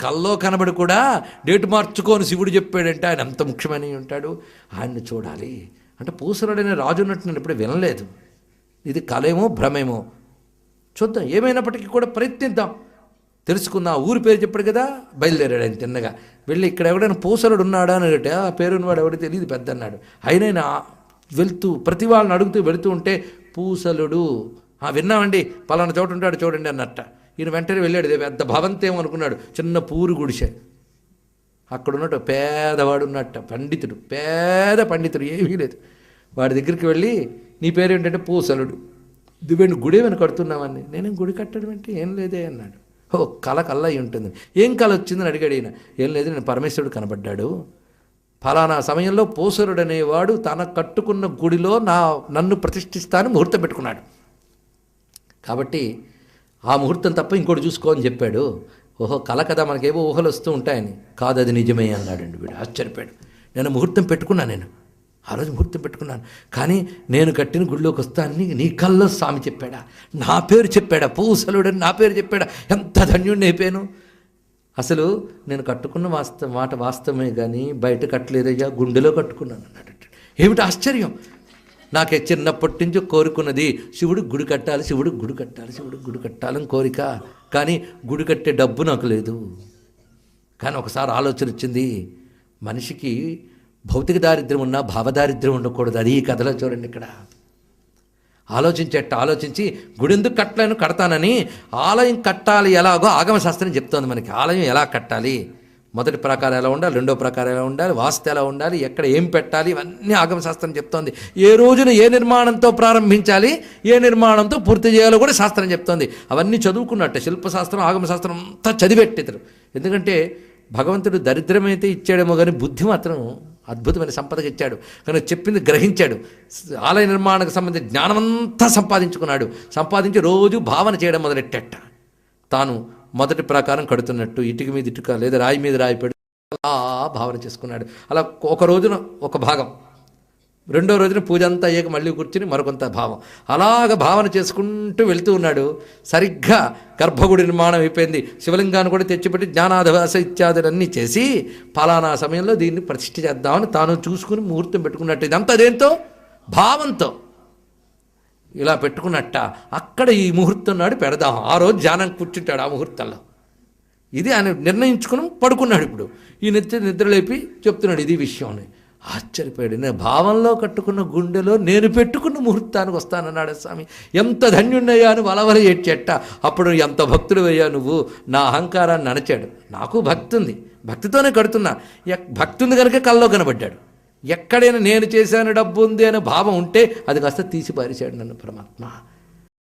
కల్లో కనబడి కూడా డేట్ మార్చుకొని శివుడు చెప్పాడంటే ఆయన ఎంత ముఖ్యమని ఉంటాడు. ఆయన్ని చూడాలి. అంటే పూసలుడనే రాజు ఉన్నట్టు నేను ఎప్పుడు వినలేదు. ఇది కలేమో భ్రమేమో. చూద్దాం. ఏమైనప్పటికీ కూడా ప్రయత్నిద్దాం. తెలుసుకుందాం. ఆ ఊరి పేరు చెప్పాడు కదా బయలుదేరాడు ఆయన తిన్నగా. వెళ్ళి ఇక్కడ ఎవడైనా పూసలుడు ఉన్నాడా అని అడిగితే ఆ పేరున్నవాడు ఎవడో తెలియదు పెద్ద అన్నాడు. అయినైనా ఆయన వెళ్తూ ప్రతి వాళ్ళని అడుగుతూ వెళుతూ ఉంటే పూసలుడు. "ఆ, విన్నామండి. పలానా చోటు ఉంటాడు చూడండి అన్నట్ట. ఈయన వెంటనే వెళ్ళాడు. పెద్ద భవంతేమో అనుకున్నాడు. చిన్న పూరు గుడిసె. అక్కడ ఉన్నట్టు పేదవాడు ఉన్నట్ట పండితుడు. పేద పండితుడు ఏమీ లేదు. వాడి దగ్గరికి వెళ్ళి నీ పేరు ఏంటంటే పూసలుడు దివ్యండి గుడి ఏమైనా కడుతున్నావని నేనేం గుడి కట్టడం అంటే ఏం లేదే అన్నాడు. ఓ కళ కళ్ళ అయి ఉంటుంది. ఏం కళ వచ్చిందని అడిగాడు ఈయన. ఏం లేదు నేను పరమేశ్వరుడు కనబడ్డాడు. ఫలానా సమయంలో పూసరుడు అనేవాడు తన కట్టుకున్న గుడిలో నా నన్ను ప్రతిష్ఠిస్తానని ముహూర్తం పెట్టుకున్నాడు. కాబట్టి ఆ ముహూర్తం తప్ప ఇంకోటి చూసుకో అని చెప్పాడు. ఓహో కల కదా మనకేవో ఊహలు వస్తూ ఉంటాయని. కాదు అది నిజమే అన్నాడండి వీడు. ఆశ్చర్యపోయాడు. నేను ముహూర్తం పెట్టుకున్నాను నేను. ఆ రోజు ముహూర్తం పెట్టుకున్నాను. కానీ నేను కట్టిన గుడిలోకి వస్తానని నీ కల్లో స్వామి చెప్పాడా. నా పేరు చెప్పాడా. పూసలుడని నా పేరు చెప్పాడా. ఎంత ధన్యుడిని అయిపోయాను. అసలు నేను కట్టుకున్న వాస్తవ మాట వాస్తవమే కానీ బయట కట్టలేదయ్యా గుండెలో కట్టుకున్నాను అన్నాడు ఏమిటి ఆశ్చర్యం? నాకు చిన్నప్పటి నుంచి కోరుకున్నది శివుడు గుడి కట్టాలి శివుడు గుడి కట్టాలి శివుడు గుడి కట్టాలని కోరిక. కానీ గుడి కట్టే డబ్బు నాకు లేదు. కానీ ఒకసారి ఆలోచన వచ్చింది మనిషికి భౌతిక దారిద్ర్యం ఉన్నా భావదారిద్ర్యం ఉండకూడదు. అది ఈ కథలో చూడండి ఇక్కడ. ఆలోచించేట ఆలోచించి గుడి ఎందుకు కట్టలేను కడతానని ఆలయం కట్టాలి ఎలాగో ఆగమశాస్త్రం చెప్తోంది మనకి. ఆలయం ఎలా కట్టాలి? మొదటి ప్రకారం ఎలా ఉండాలి? రెండో ప్రకారం ఎలా ఉండాలి? వాస్తు ఎలా ఉండాలి? ఎక్కడ ఏం పెట్టాలి? ఇవన్నీ ఆగమశాస్త్రం చెప్తోంది. ఏ రోజున ఏ నిర్మాణంతో ప్రారంభించాలి? ఏ నిర్మాణంతో పూర్తి చేయాలో కూడా శాస్త్రం చెప్తోంది. అవన్నీ చదువుకున్నట్టే శిల్పశాస్త్రం ఆగమశాస్త్రం అంతా చదివెట్టితరు ఎందుకంటే భగవంతుడు దరిద్రమైతే ఇచ్చాడేమో కానీ బుద్ధి మాత్రం అద్భుతమైన సంపదకి ఇచ్చాడు. కనుక చెప్పింది గ్రహించాడు. ఆలయ నిర్మాణానికి సంబంధించిన జ్ఞానమంతా సంపాదించుకున్నాడు. సంపాదించి రోజు భావన చేయడం మొదలెట్టేట. తాను మొదటి ప్రకారం కడుతున్నట్టు ఇటుక మీద ఇటుక లేదా రాయి మీద రాయి పెడు అలా భావన చేసుకున్నాడు. అలా ఒక రోజున ఒక భాగం. రెండో రోజున పూజ అంతా అయ్యాక మళ్ళీ కూర్చుని మరికొంత భావం. అలాగ భావన చేసుకుంటూ వెళ్తూ ఉన్నాడు. సరిగ్గా గర్భగుడి నిర్మాణం అయిపోయింది. శివలింగాన్ని కూడా తెచ్చిపెట్టి జ్ఞానాధవాస ఇత్యాదులన్నీ చేసి ఫలానా సమయంలో దీన్ని ప్రతిష్ఠ చేద్దామని తాను చూసుకుని ముహూర్తం పెట్టుకున్నట్టు. ఇదంతా దేంతో? భావంతో. ఇలా పెట్టుకున్నట్ట అక్కడ ఈ ముహూర్తం నాడు పెడదాం. ఆ రోజు జానం కూర్చుంటాడు ఆ ముహూర్తంలో. ఇది ఆయన నిర్ణయించుకుని పడుకున్నాడు ఇప్పుడు. ఈ నిద్ర నిద్రలేపి చెప్తున్నాడు ఇది విషయం అని ఆశ్చర్యపోయాడు. నేను భావంలో కట్టుకున్న గుండెలో నేను పెట్టుకున్న ముహూర్తానికి వస్తానన్నాడు స్వామి. ఎంత ధన్యుణ్ణయ్యా అని వలవల ఏడ్చేట. అప్పుడు ఎంత భక్తుడు అయ్యా నువ్వు? నా అహంకారాన్ని అణచాడు. నాకు భక్తి ఉంది భక్తితోనే కడుతున్నా. ఎక్- భక్తి ఉంది కనుక కల్లో కనబడ్డాడు. ఎక్కడైనా నేను చేశాను డబ్బు ఉంది అనే భావం ఉంటే అది కాస్త తీసి పారేశాడు నన్ను పరమాత్మ.